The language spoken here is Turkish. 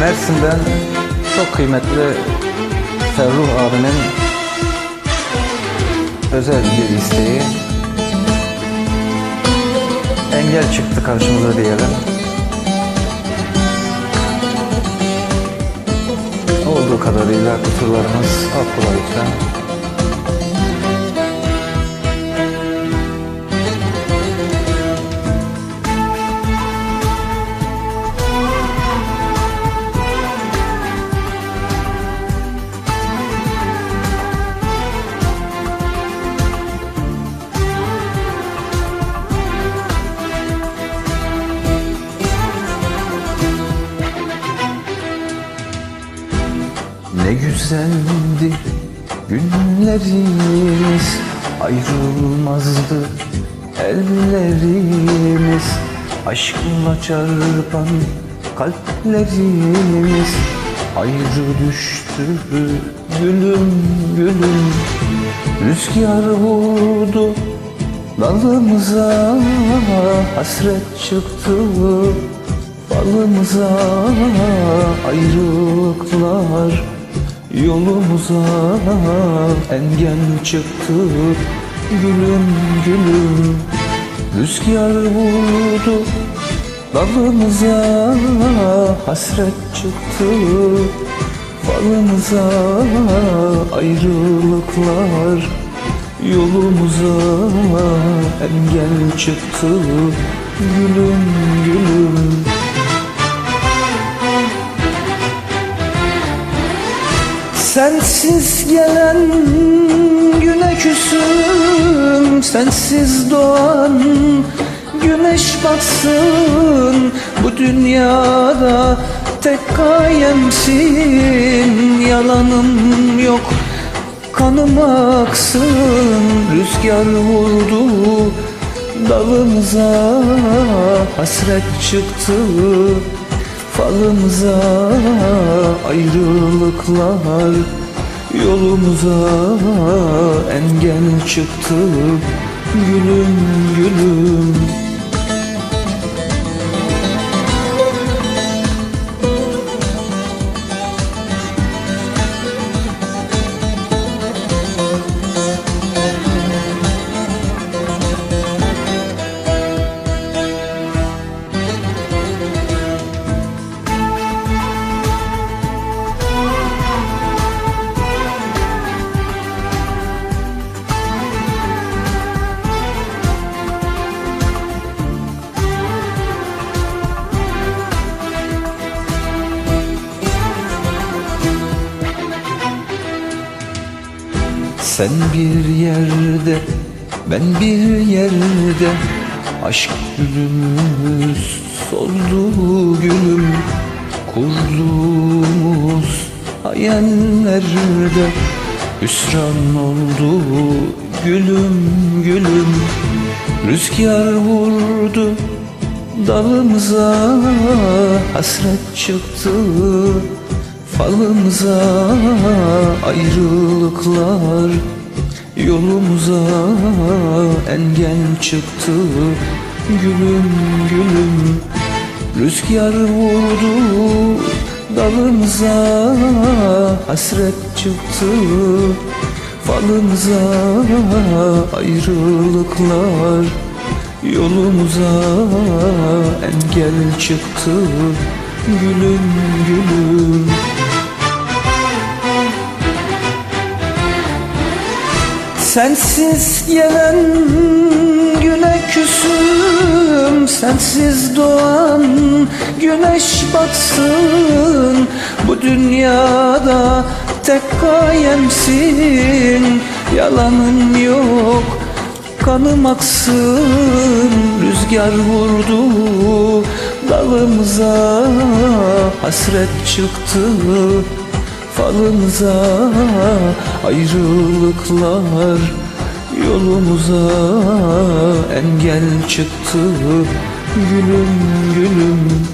Mersin'den çok kıymetli Ferruh abinin özel bir isteği. Engel çıktı karşımıza diyelim. Olduğu kadarıyla kusurlarımız affola lütfen. Ne güzeldi günlerimiz Ayrılmazdı ellerimiz. Aşkla çarpan kalplerimiz Ayrı düştü gülüm gülüm. Rüzgar vurdu dalımıza Hasret çıktı Balımıza. Ayrılıklar Yolumuza engel çıktı Gülüm gülüm. Rüzgar vurdu Dalımıza hasret çıktı Balımıza ayrılıklar Yolumuza engel çıktı Gülüm gülüm Sensiz gelen güne küsüm Sensiz doğan güneş batsın. Bu dünyada tek kayemsin Yalanım yok kanım aksın. Rüzgar vurdu dalımıza Hasret çıktı falımıza ayrılıklar Yolumuza engel çıktı. Gülüm gülüm Sen bir yerde, ben bir yerde. Aşk gülümüz soldu gülüm. Kurduğumuz hayallerde Hüsran oldu. Gülüm gülüm Rüzgar vurdu dalımıza Hasret çıktı falımıza ayrılıklar Yolumuza engel çıktı. Gülüm gülüm Rüzgar vurdu dalımıza Hasret çıktı. Falımıza ayrılıklar Yolumuza engel çıktı. Gülüm gülüm Sensiz gelen güne küsüm Sensiz doğan güneş batsın. Bu dünyada tek kayemsin Yalanın yok kanım aksın. Rüzgar vurdu dalımıza Hasret çıktı falımıza ayrılıklar Yolumuza. Engel çıktı Gülüm gülüm